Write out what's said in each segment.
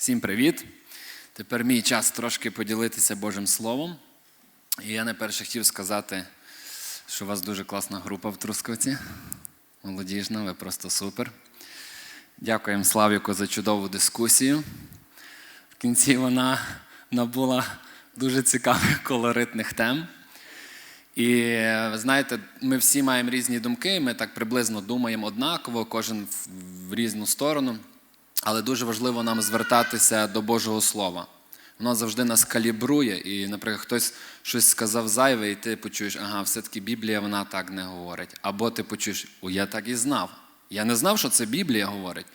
Всім привіт! Тепер мій час трошки поділитися Божим Словом. І я найперше хотів сказати, що у вас дуже класна група в Трускавці. Молодіжна, ви просто супер. Дякуємо Славіку за чудову дискусію. В кінці вона набула дуже цікавих колоритних тем. І ви знаєте, ми всі маємо різні думки, ми так приблизно думаємо однаково, кожен в- різну сторону. Але дуже важливо нам звертатися до Божого Слова. Воно завжди нас калібрує, і, наприклад, хтось щось сказав зайве, і ти почуєш, ага, все-таки Біблія вона так не говорить. Або ти почуєш, о, я так і знав. Я не знав, що це Біблія говорить.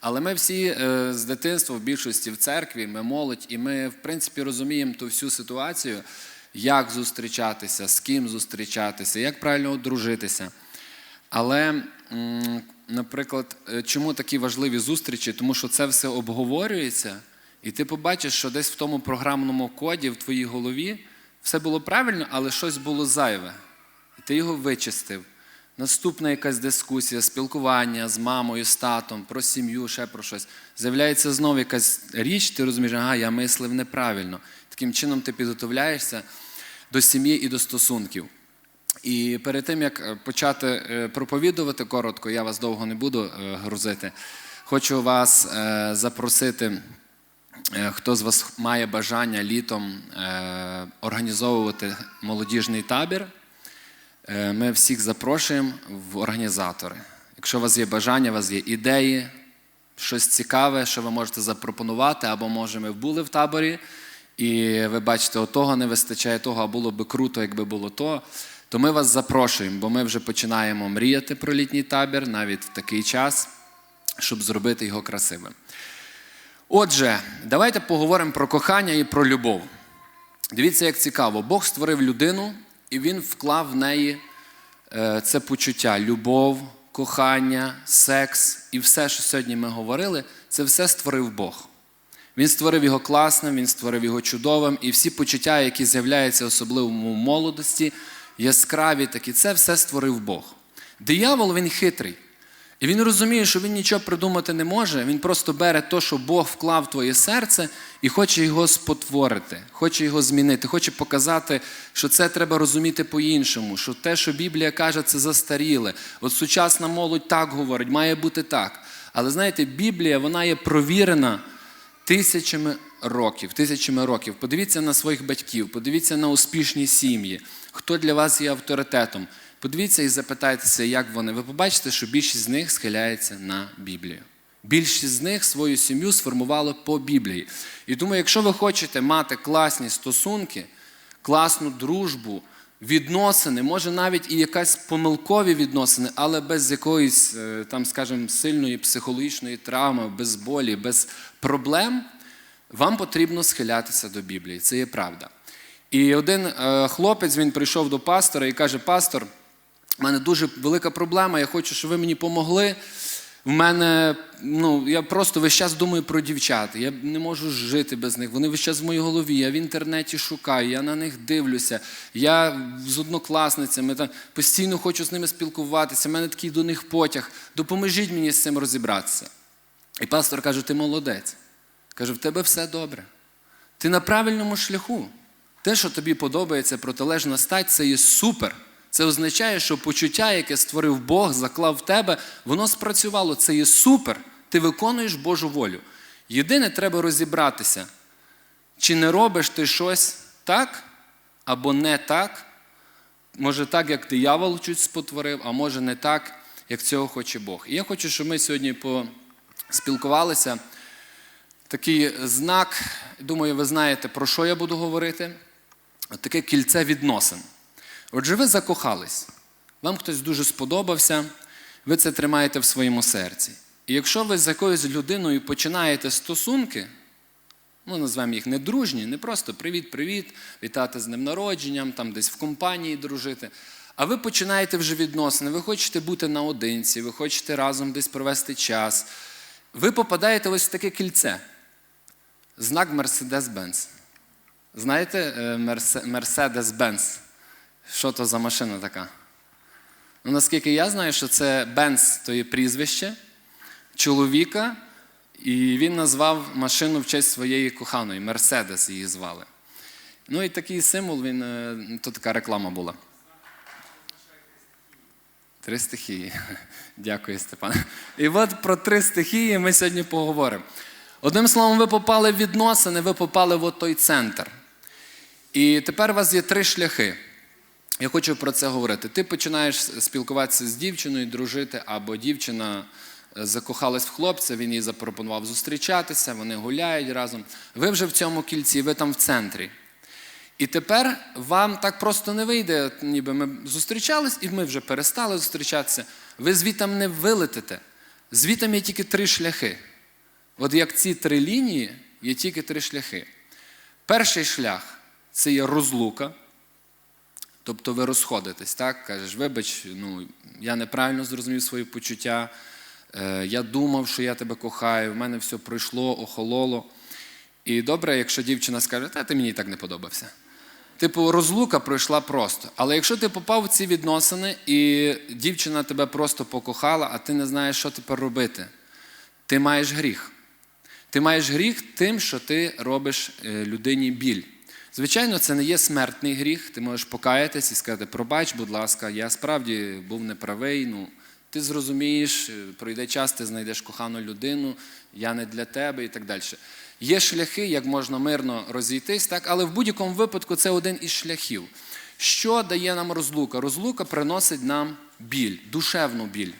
Але ми всі е, з дитинства, в більшості в церкві, ми молодь, і ми, в принципі, розуміємо ту всю ситуацію, як зустрічатися, з ким зустрічатися, як правильно одружитися. Але, наприклад, е, чому такі важливі зустрічі? Тому що це все обговорюється, і ти побачиш, що десь в тому програмному коді в твоїй голові все було правильно, але щось було зайве. І ти його вичистив. Наступна якась дискусія, спілкування з мамою, з татом, про сім'ю, ще про щось. З'являється знову якась річ, ти розумієш, ага, я мислив неправильно. Таким чином ти підготовляєшся до сім'ї і до стосунків. І перед тим, як е, почати е, проповідувати коротко, я вас довго не буду е, грузити. Хочу вас запросити, хто з вас має бажання літом організовувати молодіжний табір. Ми всіх запрошуємо в організатори. Якщо у вас є бажання, у вас є ідеї, щось цікаве, що ви можете запропонувати, або може ми були в таборі, і ви бачите, отого не вистачає того, а було би круто, якби було то. То ми вас запрошуємо, бо ми вже починаємо мріяти про літній табір навіть в такий час, щоб зробити його красивим. Отже, давайте поговоримо про кохання і про любов. Дивіться, як цікаво. Бог створив людину, і Він вклав в неї е, це почуття, любов, кохання, секс і все, що сьогодні ми говорили, це все створив Бог. Він створив його класним, він створив його чудовим, і всі почуття, які з'являються особливо в молодості, яскраві такі, це все створив Бог. Диявол він хитрий. І він розуміє, що він нічого придумати не може. Він просто бере те, що Бог вклав в твоє серце, і хоче його спотворити, хоче його змінити, хоче показати, що це треба розуміти по-іншому, що те, що Біблія каже, це застаріле. От сучасна молодь так говорить, має бути так. Але знаєте, Біблія вона є провірена тисячами років, тисячами років. Подивіться на своїх батьків, подивіться на успішні сім'ї, хто для вас є авторитетом. Подивіться і запитайтеся, як вони. Ви побачите, що більшість з них схиляється на Біблію. Більшість з них свою сім'ю сформували по Біблії. І тому, якщо ви хочете мати класні стосунки, класну дружбу, відносини, може навіть і якась помилкові відносини, але без якоїсь, е, там, скажімо, сильної психологічної травми, без болі, без проблем, вам потрібно схилятися до Біблії. Це є правда. І один е, хлопець він прийшов до пастора і каже: Пастор, в мене дуже велика проблема, я хочу, щоб ви мені помогли. В мене, ну, я просто весь час думаю про дівчат. Я не можу жити без них. Вони весь час в моїй голові. Я в інтернеті шукаю, я на них дивлюся. Я з однокласницями там постійно хочу з ними спілкуватися. У мене такий до них потяг. Допоможіть мені з цим розібратися. І пастор каже: ти молодець. Каже, в тебе все добре. Ти на правильному шляху. Те, що тобі подобається протилежна стать, це є супер. Це означає, що почуття, яке створив Бог, заклав в тебе, воно спрацювало. Це є супер. Ти виконуєш Божу волю. Єдине, треба розібратися, чи не робиш ти щось так або не так. Може так, як диявол чуть спотворив, а може не так, як цього хоче Бог. І я хочу, щоб ми сьогодні поспілкувалися. Такий знак, думаю, ви знаєте, про що я буду говорити. От таке кільце відносин. Отже, ви закохались, вам хтось дуже сподобався, ви це тримаєте в своєму серці. І якщо ви з якоюсь людиною починаєте стосунки, ну, назвемо їх не дружні, не просто привіт-привіт, вітати з ним народженням, там десь в компанії дружити. А ви починаєте вже відносини, ви хочете бути наодинці, ви хочете разом десь провести час. Ви попадаєте ось в таке кільце. Знак Mercedes-Benz. Знаєте, е, Mercedes-Benz? Що то за машина така? Ну, наскільки я знаю, що це Benz то є прізвище чоловіка, І він назвав машину в честь своєї коханої, Мерседес її звали. Ну і такий символ, він, е, то така реклама була. Три стихії. Дякую, Степан. І от про три стихії ми сьогодні поговоримо. Одним словом, ви попали в відносини, ви попали в той центр. І тепер у вас є три шляхи. Я хочу про це говорити. Ти починаєш спілкуватися з дівчиною, дружити, або дівчина е, закохалась в хлопця, він їй запропонував зустрічатися, вони гуляють разом. Ви вже в цьому кільці, ви там в центрі. І тепер вам так просто не вийде, ніби ми зустрічались, і ми вже перестали зустрічатися. Ви звітам не вилетите. Звітам є тільки три шляхи. От як ці три лінії, є тільки три шляхи. Перший шлях це є розлука. Тобто ви розходитесь, так? Кажеш, вибач, ну, я неправильно зрозумів свої почуття, е, я думав, що я тебе кохаю, в мене все пройшло, охололо. І добре, якщо дівчина скаже, та ти мені так не подобався. Типу, розлука пройшла просто. Але якщо ти попав в ці відносини, і дівчина тебе просто покохала, а ти не знаєш, що тепер робити, ти маєш гріх. Ти маєш гріх тим, що ти робиш е, людині біль. Звичайно, це не є смертний гріх. Ти можеш покаятись і сказати, пробач, будь ласка, я справді був неправий. Ну, ти зрозумієш, е, пройде час, ти знайдеш кохану людину, я не для тебе і так далі. Є шляхи, як можна мирно розійтись, так? але в будь-якому випадку це один із шляхів. Що дає нам розлука? Розлука приносить нам біль, душевну біль.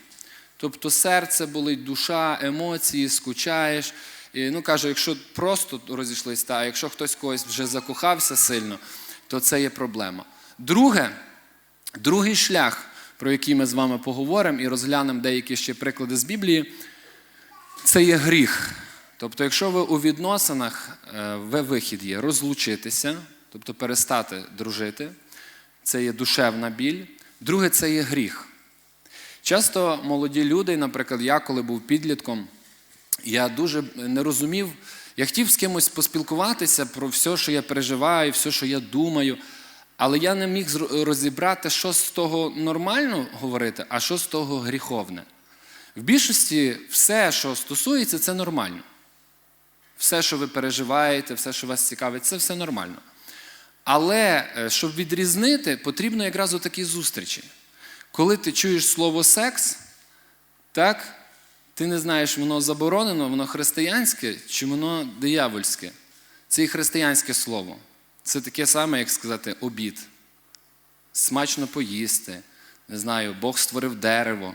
Тобто серце болить, душа, емоції, скучаєш. І, ну, кажу, якщо просто розійшлись, та, якщо хтось когось вже закохався сильно, то це є проблема. Друге, другий шлях, про який ми з вами поговоримо і розглянемо деякі ще приклади з Біблії, це є гріх. Тобто, якщо ви у відносинах, е, ви вихід є розлучитися, тобто перестати дружити, це є душевна біль. Друге, це є гріх. Часто молоді люди, наприклад, я коли був підлітком, я дуже не розумів, я хотів з кимось поспілкуватися про все, що я переживаю, все, що я думаю, але я не міг розібрати, що з того нормально говорити, а що з того гріховне. В більшості все, що стосується, це нормально. Все, що ви переживаєте, все, що вас цікавить, це все нормально. Але е, щоб відрізнити, потрібно якраз такі зустрічі. Коли ти чуєш слово секс, так, ти не знаєш, воно заборонено, воно християнське чи воно диявольське. Це і християнське слово. Це таке саме, як сказати, обід. Смачно поїсти. Не знаю, Бог створив дерево.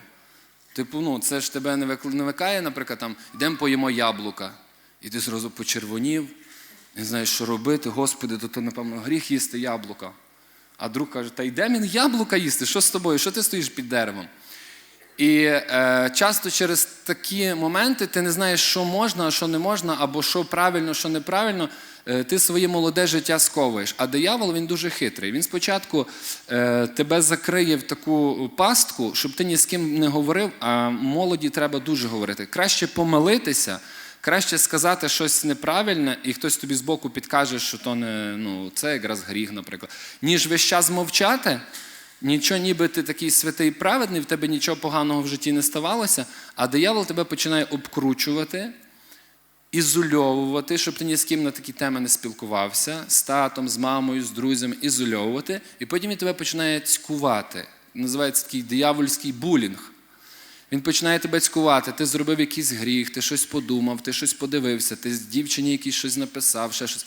Типу, ну, це ж тебе не викликає, наприклад, там, йдемо поїмо яблука. І ти зразу почервонів, не знаєш, що робити. Господи, то, то напевно, гріх їсти яблука. А друг каже, та йде він яблука їсти, що з тобою? Що ти стоїш під деревом? І е, часто через такі моменти ти не знаєш, що можна, а що не можна, або що правильно, що неправильно, е, ти своє молоде життя сковуєш. А диявол він дуже хитрий. Він спочатку е, тебе закриє в таку пастку, щоб ти ні з ким не говорив, а молоді треба дуже говорити. Краще помилитися, краще сказати щось неправильне, і хтось тобі збоку підкаже, що то не ну, це якраз гріх, наприклад, ніж весь час мовчати. Нічого, ніби ти такий святий праведний, в тебе нічого поганого в житті не ставалося, а диявол тебе починає обкручувати, ізольовувати, щоб ти ні з ким на такі теми не спілкувався, з татом, з мамою, з друзями, ізольовувати, і потім він тебе починає цькувати. Називається такий диявольський булінг. Він починає тебе цькувати, ти зробив якийсь гріх, ти щось подумав, ти щось подивився, ти з дівчині якийсь щось написав, ще щось.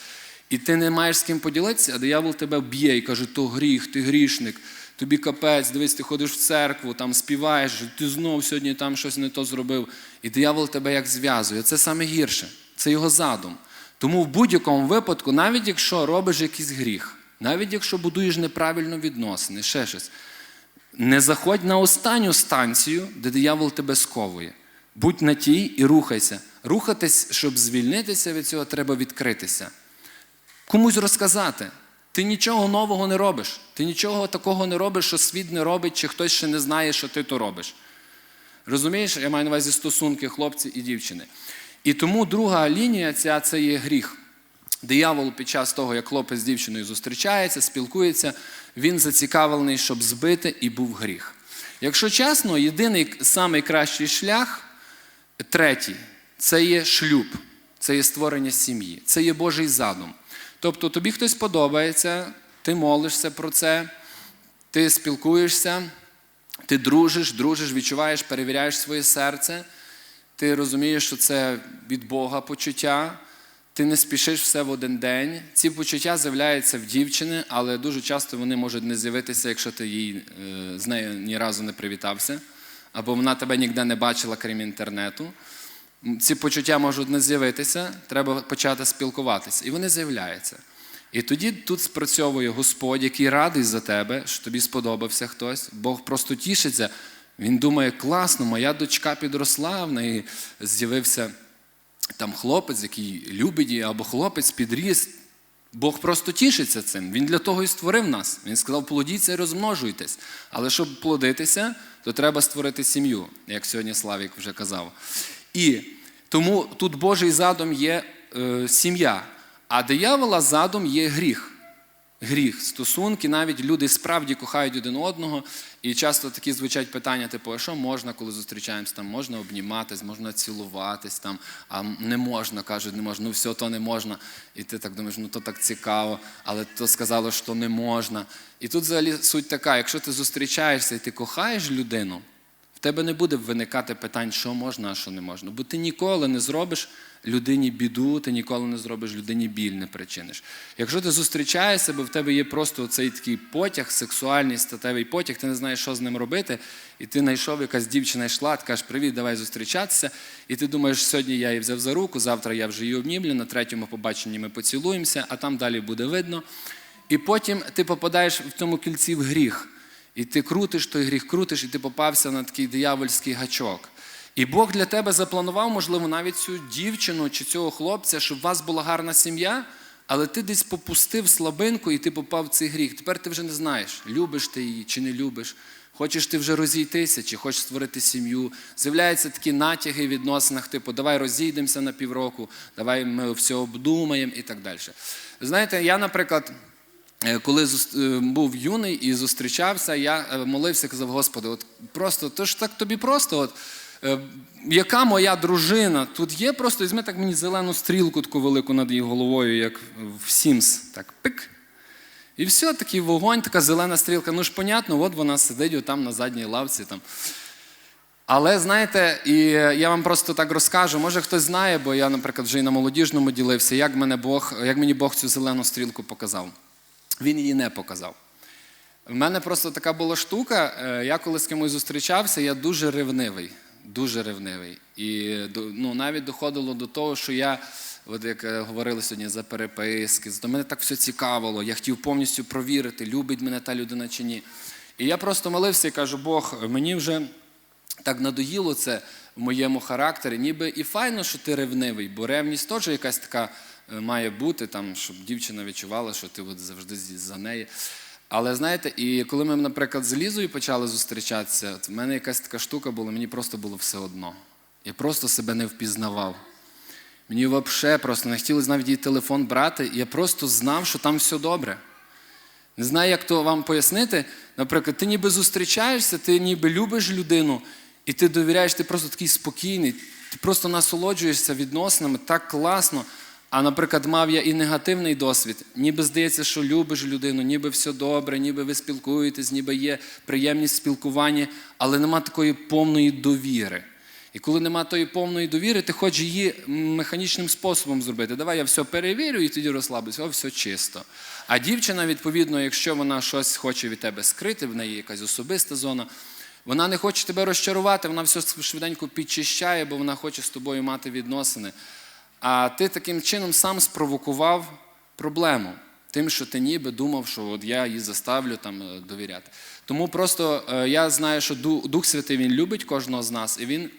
І ти не маєш з ким поділитися, а диявол тебе б'є і каже, то гріх, ти грішник, тобі капець, дивись, ти ходиш в церкву, там співаєш, ти знов сьогодні там щось не то зробив. І диявол тебе як зв'язує. Це саме гірше, це його задум. Тому в будь-якому випадку, навіть якщо робиш якийсь гріх, навіть якщо будуєш неправильно відносини, ще щось, не заходь на останню станцію, де диявол тебе сковує. Будь на тій і рухайся. Рухатись, щоб звільнитися від цього, треба відкритися. Комусь розказати. Ти нічого нового не робиш. Ти нічого такого не робиш, що світ не робить, чи хтось ще не знає, що ти то робиш. Розумієш, я маю на увазі стосунки хлопці і дівчини. І тому друга лінія ця це є гріх. Диявол під час того, як хлопець з дівчиною зустрічається, спілкується, він зацікавлений, щоб збити, і був гріх. Якщо чесно, єдиний самий кращий шлях, третій, це є шлюб, це є створення сім'ї, це є Божий задум. Тобто тобі хтось подобається, ти молишся про це, ти спілкуєшся, ти дружиш, дружиш, відчуваєш, перевіряєш своє серце, ти розумієш, що це від Бога почуття, ти не спішиш все в один день. Ці почуття з'являються в дівчини, але дуже часто вони можуть не з'явитися, якщо ти їй, е, з нею ні разу не привітався, або вона тебе ніде не бачила, крім інтернету. Ці почуття можуть не з'явитися, треба почати спілкуватися. І вони з'являються. І тоді тут спрацьовує Господь, який радий за тебе, що тобі сподобався хтось. Бог просто тішиться. Він думає, класно, моя дочка підросла, в неї з'явився там хлопець, який любить її, або хлопець підріс. Бог просто тішиться цим. Він для того і створив нас. Він сказав, плодіться і розмножуйтесь. Але щоб плодитися, то треба створити сім'ю, як сьогодні Славік вже казав. І тому тут Божий задум є е, сім'я, а диявола задум є гріх. Гріх, стосунки, навіть люди справді кохають один одного, і часто такі звучать питання, типу, а що можна, коли зустрічаємось, там можна обніматись, можна цілуватись, там, а не можна, кажуть, не можна, ну все, то не можна. І ти так думаєш, ну то так цікаво, але то сказало, що не можна. І тут взагалі суть така: якщо ти зустрічаєшся і ти кохаєш людину, в тебе не буде виникати питань, що можна, а що не можна. Бо ти ніколи не зробиш людині біду, ти ніколи не зробиш людині біль, не причиниш. Якщо ти зустрічаєшся, бо в тебе є просто цей такий потяг, сексуальний статевий потяг, ти не знаєш, що з ним робити, і ти знайшов якась дівчина йшла, ти кажеш, привіт, давай зустрічатися. І ти думаєш, сьогодні я її взяв за руку, завтра я вже її обнімлю, на третьому побаченні ми поцілуємося, а там далі буде видно. І потім ти попадаєш в тому кільці в гріх. І ти крутиш той гріх, крутиш, і ти попався на такий диявольський гачок. І Бог для тебе запланував, можливо, навіть цю дівчину чи цього хлопця, щоб у вас була гарна сім'я, але ти десь попустив слабинку і ти попав в цей гріх. Тепер ти вже не знаєш, любиш ти її чи не любиш. Хочеш ти вже розійтися, чи хочеш створити сім'ю. З'являються такі натяги в відносинах, типу, давай розійдемося на півроку, давай ми все обдумаємо і так далі. Знаєте, я, наприклад. Е, Коли е, був юний і зустрічався, я е, молився, казав, Господи, от просто, то ж так тобі просто, от, яка моя дружина? Тут є просто, візьми так мені зелену стрілку таку велику над її головою, як в Сімс, так пик. І все, такий вогонь, така зелена стрілка. Ну ж, понятно, от вона сидить там на задній лавці. Там. Але знаєте, і я вам просто так розкажу, може хтось знає, бо я, наприклад, вже і на молодіжному ділився, як, мене Бог, як мені Бог цю зелену стрілку показав. Він її не показав. В мене просто така була штука. е, Я коли з кимось зустрічався, я дуже ревнивий. Дуже ревнивий. І ну, навіть доходило до того, що я, от як е, говорили сьогодні за переписки, до мене так все цікавило. Я хотів повністю провірити, любить мене та людина чи ні. І я просто молився і кажу, Бог, мені вже так надоїло це в моєму характері. Ніби і файно, що ти ревнивий, бо ревність теж якась така має бути, там, щоб дівчина відчувала, що ти от завжди за неї. Але знаєте, і коли ми, наприклад, з Лізою почали зустрічатися, от в мене якась така штука була, мені просто було все одно. Я просто себе не впізнавав. Мені взагалі просто не хотілося навіть її телефон брати, я просто знав, що там все добре. Не знаю, як то вам пояснити. Наприклад, ти ніби зустрічаєшся, ти ніби любиш людину, і ти довіряєш, ти просто такий спокійний, ти просто насолоджуєшся відносинами так класно. А, наприклад, мав я і негативний досвід. Ніби здається, що любиш людину, ніби все добре, ніби ви спілкуєтесь, ніби є приємність спілкування, але нема такої повної довіри. І коли нема тої повної довіри, ти хочеш її механічним способом зробити. Давай я все перевірю і тоді розслаблюся, о, все чисто. А дівчина, відповідно, якщо вона щось хоче від тебе скрити, в неї якась особиста зона, вона не хоче тебе розчарувати, вона все швиденько підчищає, бо вона хоче з тобою мати відносини. А ти таким чином сам спровокував проблему. Тим, що ти ніби думав, що от я її заставлю там е, довіряти. Тому просто е, я знаю, що Дух Святий він любить кожного з нас, і він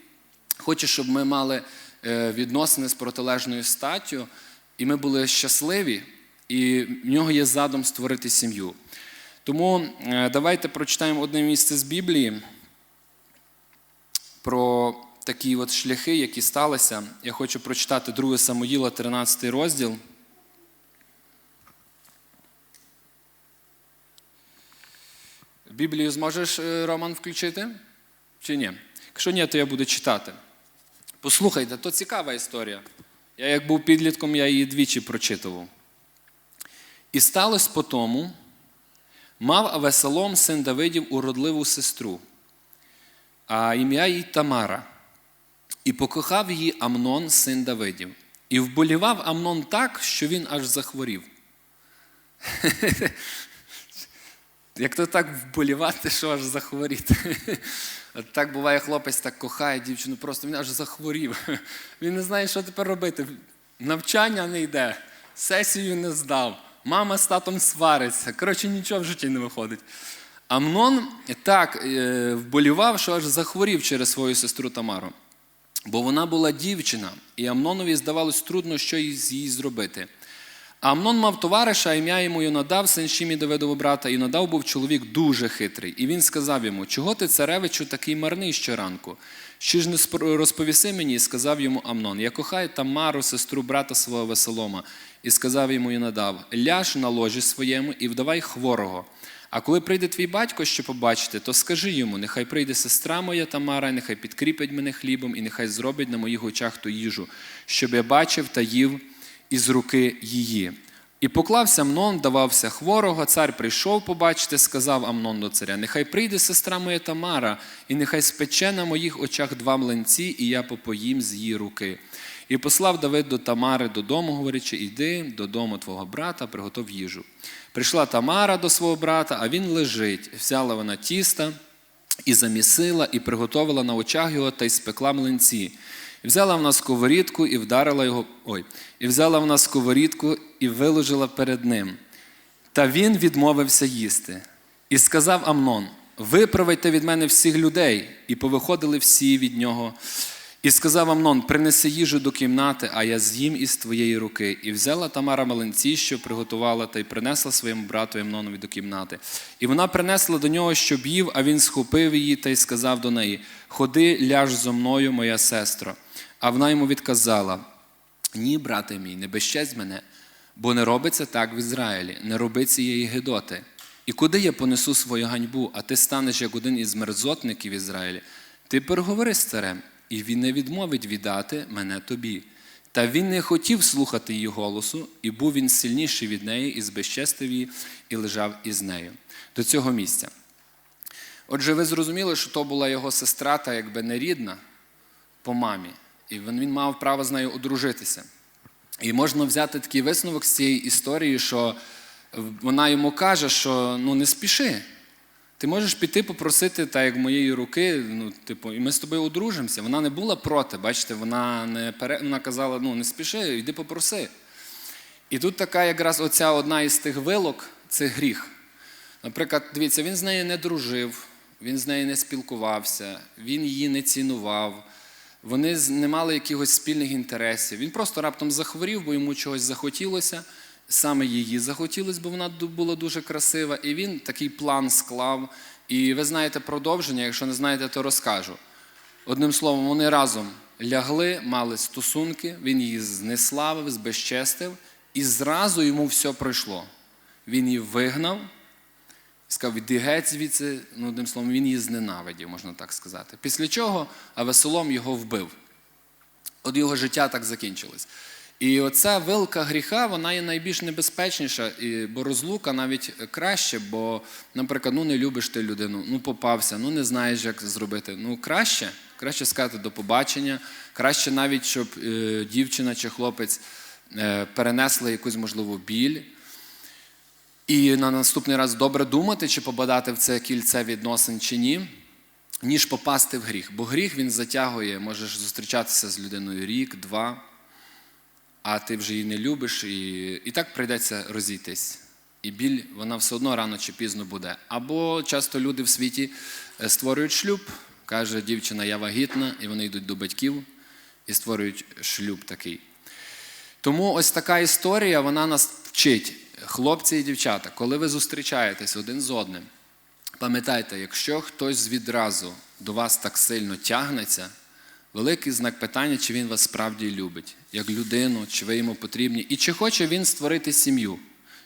хоче, щоб ми мали е, відносини з протилежною статтю, і ми були щасливі, і в нього є задум створити сім'ю. Тому давайте прочитаємо одне місце з Біблії про такі от шляхи, які сталися. Я хочу прочитати 2 Самуїла, 13 розділ. Біблію зможеш, е, Роман, включити? Чи ні? Якщо ні, то я буду читати. Послухайте, то цікава історія. Я як був підлітком, я її двічі прочитував. І сталося по тому, мав Авесалом, син Давидів, уродливу сестру, а ім'я їй Тамара. І покохав її Амнон, син Давидів. І вболівав Амнон так, що він аж захворів. Як то так вболівати, що аж захворіти. Так буває, хлопець так кохає дівчину, просто він аж захворів. Він не знає, що тепер робити. Навчання не йде, сесію не здав, мама з татом свариться. Коротше, нічого в житті не виходить. Амнон так е, вболівав, що аж захворів через свою сестру Тамару. Бо вона була дівчина, і Амнонові здавалось трудно, що з їй зробити. А Амнон мав товариша, ім'я йому Йонадав, син Шімі Давидового брата. Йонадав був чоловік дуже хитрий. І він сказав йому: Чого ти, царевичу, такий марний щоранку? Чи ж не розповіси мені, і сказав йому Амнон: Я кохаю Тамару, сестру брата свого Веселома. І сказав йому Йонадав: Ляж на ложі своєму і вдавай хворого. А коли прийде твій батько, щоб побачити, то скажи йому: нехай прийде сестра моя Тамара, нехай підкріпить мене хлібом, і нехай зробить на моїх очах ту їжу, щоб я бачив та їв із руки її. І поклався Амнон, давався хворого. Цар прийшов побачити, сказав Амнон до царя: Нехай прийде сестра моя Тамара, і нехай спече на моїх очах два млинці, і я попоїм з її руки. І послав Давид до Тамари додому, говорячи: Іди додому твого брата, приготов їжу. Прийшла Тамара до свого брата, а він лежить. Взяла вона тіста і замісила, і приготовила на очах його та й спекла млинці. І взяла вона сковорідку і вдарила його. Ой, і взяла вона сковорідку і виложила перед ним. Та він відмовився їсти. І сказав Амнон: Виправайте від мене всіх людей. І повиходили всі від нього. І сказав Амнон: Принеси їжу до кімнати, а я з'їм із твоєї руки. І взяла Тамара маленці, що приготувала, та й принесла своєму брату Амнонові до кімнати. І вона принесла до нього, щоб їв, а він схопив її та й сказав до неї: Ходи, ляж зо мною, моя сестро. А вона йому відказала: Ні, брате мій, не безчесть мене, бо не робиться так в Ізраїлі, не роби цієї гидоти. І куди я понесу свою ганьбу, а ти станеш як один із мерзотників Ізраїлі? Ти переговори з царем, і він не відмовить віддати мене тобі. Та він не хотів слухати її голосу, і був він сильніший від неї, і збезчестив її, і лежав із нею. До цього місця. Отже, ви зрозуміли, що то була його сестра, та якби не рідна по мамі, і він він мав право з нею одружитися. І можна взяти такий висновок з цієї історії, що вона йому каже, що ну не спіши. Ти можеш піти попросити, так як моєї руки, ну, типу, і ми з тобою одружимося. Вона не була проти, бачите, вона не пере... вона казала, ну не спіши, йди попроси. І тут така якраз оця одна із тих вилок це гріх. Наприклад, дивіться, він з нею не дружив, він з нею не спілкувався, він її не цінував, вони не мали якихось спільних інтересів. Він просто раптом захворів, бо йому чогось захотілося. Саме її захотілося, бо вона була дуже красива. І він такий план склав. І ви знаєте продовження, якщо не знаєте, то розкажу. Одним словом, вони разом лягли, мали стосунки, він її знеславив, збезчестив, і зразу йому все пройшло. Він її вигнав, сказав, іди геть звідси, ну, одним словом, він її зненавидів, можна так сказати. Після чого Авесолом його вбив. От його життя так закінчилось. І оця вилка гріха, вона є найбільш небезпечніша, бо розлука навіть краще, бо, наприклад, ну не любиш ти людину, ну попався, ну не знаєш, як зробити. Ну краще, краще сказати до побачення, краще навіть, щоб е, дівчина чи хлопець е, перенесли якусь можливу біль. І на наступний раз добре думати, чи попадати в це кільце відносин чи ні, ніж попасти в гріх. Бо гріх він затягує, можеш зустрічатися з людиною рік, два, а ти вже її не любиш, і, і так прийдеться розійтись. І біль, вона все одно рано чи пізно буде. Або часто люди в світі е, створюють шлюб, каже дівчина, я вагітна, і вони йдуть до батьків і створюють шлюб такий. Тому ось така історія, вона нас вчить, хлопці і дівчата, коли ви зустрічаєтесь один з одним, пам'ятайте, якщо хтось відразу до вас так сильно тягнеться, великий знак питання, чи він вас справді любить, як людину, чи ви йому потрібні, і чи хоче він створити сім'ю,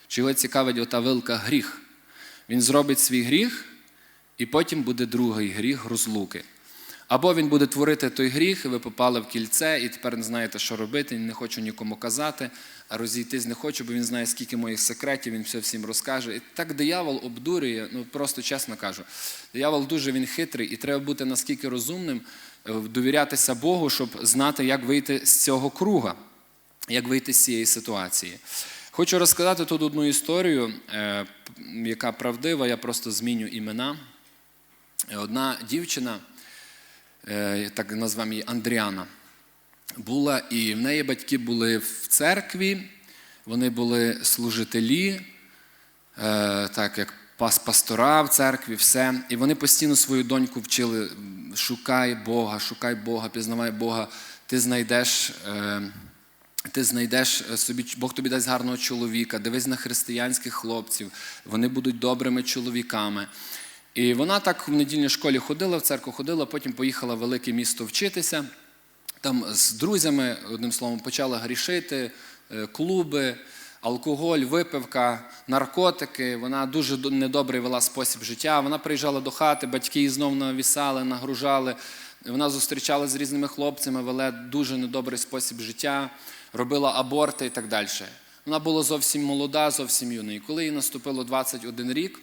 чи його цікавить ота вилка гріх. Він зробить свій гріх, і потім буде другий гріх розлуки. Або він буде творити той гріх, і ви попали в кільце, і тепер не знаєте, що робити, не хочу нікому казати, а розійтись не хочу, бо він знає, скільки моїх секретів, він все всім розкаже. І так диявол обдурює, ну просто чесно кажу. Диявол дуже він хитрий, і треба бути наскільки розумним, довірятися Богу, щоб знати, як вийти з цього круга, як вийти з цієї ситуації. Хочу розказати тут одну історію, е, яка правдива, я просто зміню імена. Одна дівчина, е, так назвемо її Андріана, була, і в неї батьки були в церкві, вони були служителі, е, так як пастора в церкві, все. І вони постійно свою доньку вчили: шукай Бога, шукай Бога, пізнавай Бога, ти знайдеш. е, ти знайдеш собі, Бог тобі дасть гарного чоловіка, дивись на християнських хлопців, вони будуть добрими чоловіками. І вона так в недільній школі ходила в церкву, ходила, потім поїхала в велике місто вчитися. Там з друзями, одним словом, почала грішити, е, клуби, алкоголь, випивка, наркотики. Вона дуже недобрий вела спосіб життя. Вона приїжджала до хати, батьки її знов навісали, нагружали. Вона зустрічалася з різними хлопцями, вела дуже недобрий спосіб життя, робила аборти і так далі. Вона була зовсім молода, зовсім юна. І коли їй наступило 21 рік,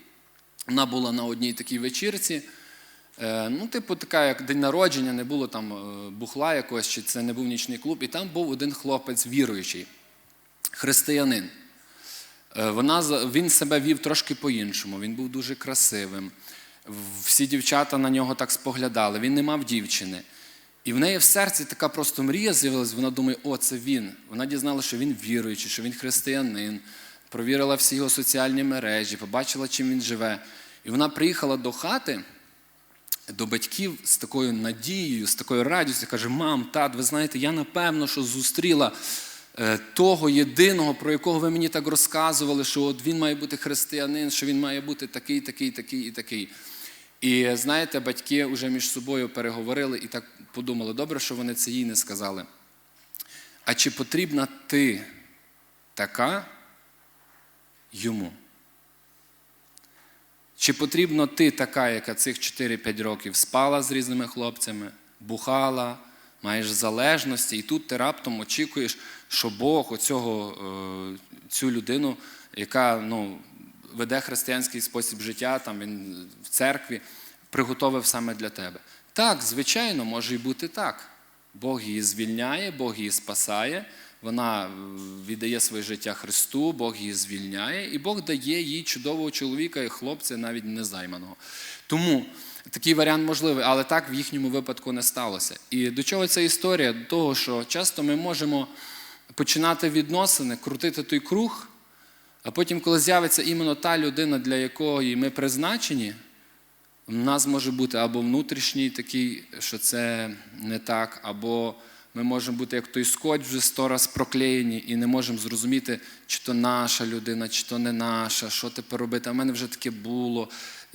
вона була на одній такій вечірці. Е, Ну, типу, така, як день народження, не було там е, бухла якогось, чи це не був нічний клуб. І там був один хлопець віруючий, християнин. Е, Вона, він себе вів трошки по-іншому, він був дуже красивим. Всі дівчата на нього так споглядали, він не мав дівчини. І в неї в серці така просто мрія з'явилась, вона думає, о, це він. Вона дізналася, що він віруючий, що він християнин, провірила всі його соціальні мережі, побачила, чим він живе. І вона приїхала до хати, до батьків з такою надією, з такою радістю, каже: Мам, тат, ви знаєте, я напевно, що зустріла того єдиного, про якого ви мені так розказували, що от він має бути християнин, що він має бути такий, такий, такий і такий. І знаєте, батьки вже між собою переговорили і так подумали, добре, що вони це їй не сказали. А чи потрібна ти така йому? Чи потрібно ти така, яка цих 4-5 років спала з різними хлопцями, бухала, маєш залежності, і тут ти раптом очікуєш, що Бог оцього, е, цю людину, яка ну, веде християнський спосіб життя, там він в церкві, приготовив саме для тебе. Так, звичайно, може і бути так. Бог її звільняє, Бог її спасає, вона е, віддає своє життя Христу, Бог її звільняє, і Бог дає їй чудового чоловіка і хлопця, навіть незайманого. Тому такий варіант можливий, але так в їхньому випадку не сталося. І до чого ця історія? До того, що часто ми можемо починати відносини, крутити той круг, а потім, коли з'явиться іменно та людина, для якої ми призначені, у нас може бути або внутрішній такий, що це не так, або ми можемо бути як той скотч вже сто раз проклеєні і не можемо зрозуміти, чи то наша людина, чи то не наша, що тепер робити. А в мене вже таке було,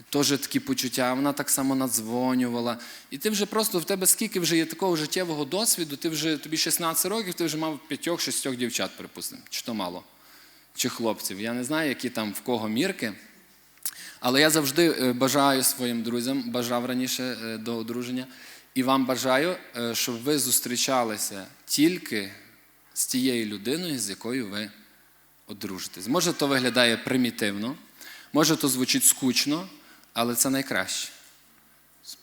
теж такі почуття, вона так само надзвонювала. І ти вже просто в тебе скільки вже є такого життєвого досвіду, ти вже тобі 16 років, ти вже мав п'ятьох-шістьох дівчат, припустимо, чи то мало, чи хлопців. Я не знаю, які там в кого мірки. Але я завжди е, бажаю своїм друзям, бажав раніше е, до одруження, і вам бажаю, е, щоб ви зустрічалися тільки з тією людиною, з якою ви одружитесь. Може, то виглядає примітивно, може, то звучить скучно, але це найкраще.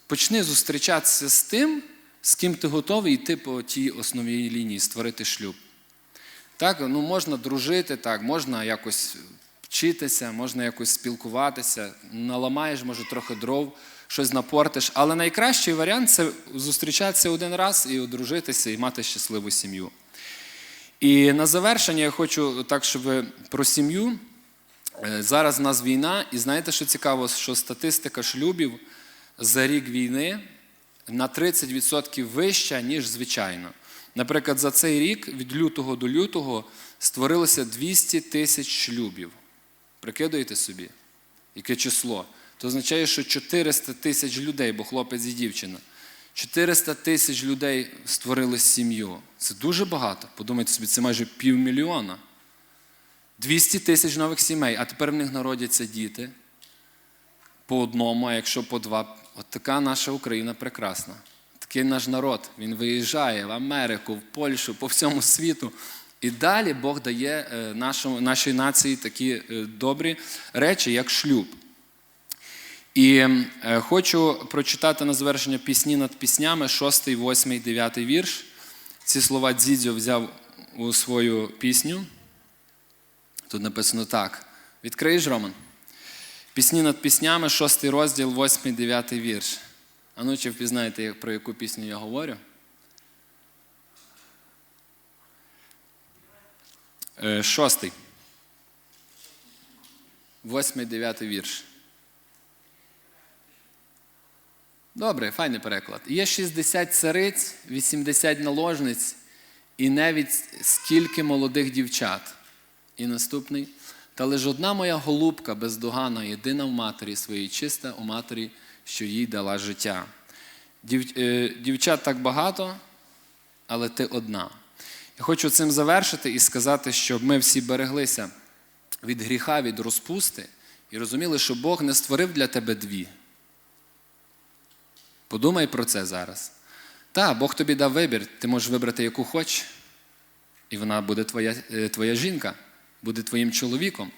Почни зустрічатися з тим, з ким ти готовий йти по тій основній лінії, створити шлюб. Так, ну можна дружити, так, можна якось вчитися, можна якось спілкуватися, наламаєш, може, трохи дров, щось напортиш. Але найкращий варіант це зустрічатися один раз і одружитися, і мати щасливу сім'ю. І на завершення я хочу так, щоб про сім'ю. Е, Зараз в нас війна, і знаєте, що цікаво, що статистика шлюбів за рік війни на 30% вища, ніж звичайно. Наприклад, за цей рік від лютого до лютого створилося 200 тисяч шлюбів. Прикидуєте собі, яке число? То означає, що 400 тисяч людей, бо хлопець і дівчина. 400 тисяч людей створили сім'ю. Це дуже багато. Подумайте собі, це майже півмільйона. 200 тисяч нових сімей, а тепер в них народяться діти по одному, а якщо по два. От така наша Україна прекрасна. такий наш народ. Він виїжджає в Америку, в Польщу, по всьому світу. І далі Бог дає е, нашому, нашій нації такі е, добрі речі, як шлюб. І е, хочу прочитати на завершення пісні над піснями, 6, 8, 9 вірш. Ці слова Дзідзьо взяв у свою пісню. Тут написано так. Відкриєш, Роман? Пісні над піснями, 6 розділ, 8, 9 вірш. А ну, чи впізнаєте, про яку пісню я говорю? Е, Шостий. Восьмий, дев'ятий вірш. Добре, файний переклад. Є 60 цариць, 80 наложниць і навіть скільки молодих дівчат. І наступний. Та лиш одна моя голубка бездоганна, єдина в матері своїй, чиста у матері, що їй дала життя. Дів, е, дівчат так багато, але ти одна. Я хочу цим завершити і сказати, щоб ми всі береглися від гріха, від розпусти і розуміли, що Бог не створив для тебе дві. Подумай про це зараз. Так, Бог тобі дав вибір, ти можеш вибрати, яку хочеш, і вона буде твоя, е, твоя жінка, буде твоїм чоловіком.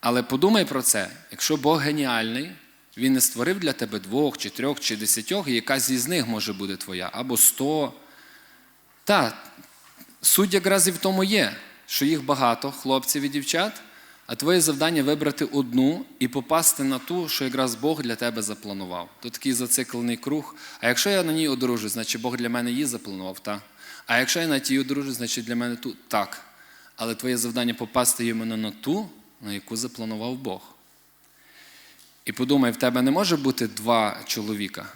Але подумай про це, якщо Бог геніальний, Він не створив для тебе двох, чи трьох, чи десятьох, і якась із них може бути твоя, або сто. Так, суть якраз і в тому є, що їх багато, хлопців і дівчат, а твоє завдання вибрати одну і попасти на ту, що якраз Бог для тебе запланував. То такий зациклений круг. А якщо я на ній одружусь, значить Бог для мене її запланував, так. А якщо я на тій одружусь, значить для мене ту так. Але твоє завдання попасти іменно на ту, на яку запланував Бог. І подумай, в тебе не може бути два чоловіка.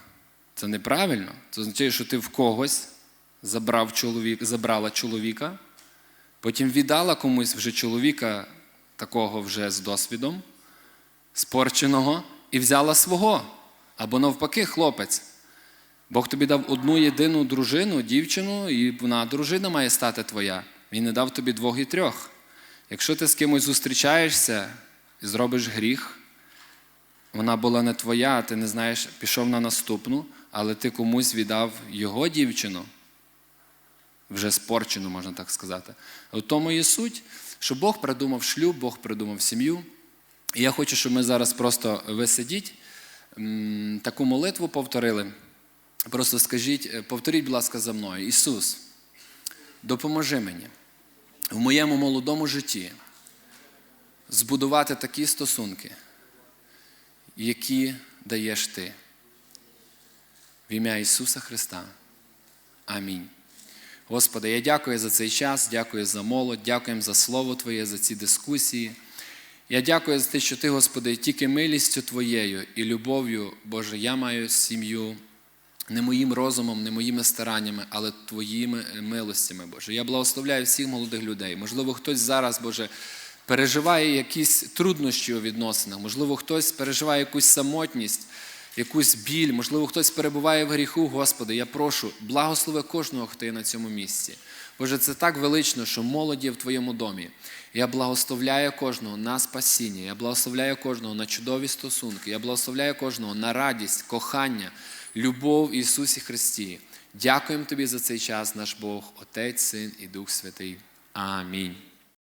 Це неправильно. Це означає, що ти в когось забрав чоловік, забрала чоловіка, потім віддала комусь вже чоловіка, такого вже з досвідом, спорченого, і взяла свого. Або навпаки, хлопець. Бог тобі дав одну єдину дружину, дівчину, і вона дружина має стати твоя. Він не дав тобі двох і трьох. Якщо ти з кимось зустрічаєшся і зробиш гріх, вона була не твоя, ти не знаєш, пішов на наступну, але ти комусь віддав його дівчину, вже спорчену, можна так сказати. У тому є суть, що Бог придумав шлюб, Бог придумав сім'ю. І я хочу, щоб ми зараз просто ви сидіть, таку молитву повторили. Просто скажіть, повторіть, будь ласка, за мною. Ісус, допоможи мені в моєму молодому житті збудувати такі стосунки, які даєш ти. В ім'я Ісуса Христа. Амінь. Господи, я дякую за цей час, дякую за молодь, дякую за Слово Твоє, за ці дискусії. Я дякую за те, що Ти, Господи, тільки милістю Твоєю і любов'ю, Боже, я маю сім'ю не моїм розумом, не моїми стараннями, але Твоїми милостями, Боже. Я благословляю всіх молодих людей. Можливо, хтось зараз, Боже, переживає якісь труднощі у відносинах, можливо, хтось переживає якусь самотність, якусь біль, можливо, хтось перебуває в гріху, Господи. Я прошу, благослови кожного, хто є на цьому місці. Боже, це так велично, що молоді є в Твоєму домі. Я благословляю кожного на спасіння, я благословляю кожного на чудові стосунки, я благословляю кожного на радість, кохання, любов в Ісусі Христі. Дякуємо Тобі за цей час, наш Бог, Отець, Син і Дух Святий. Амінь.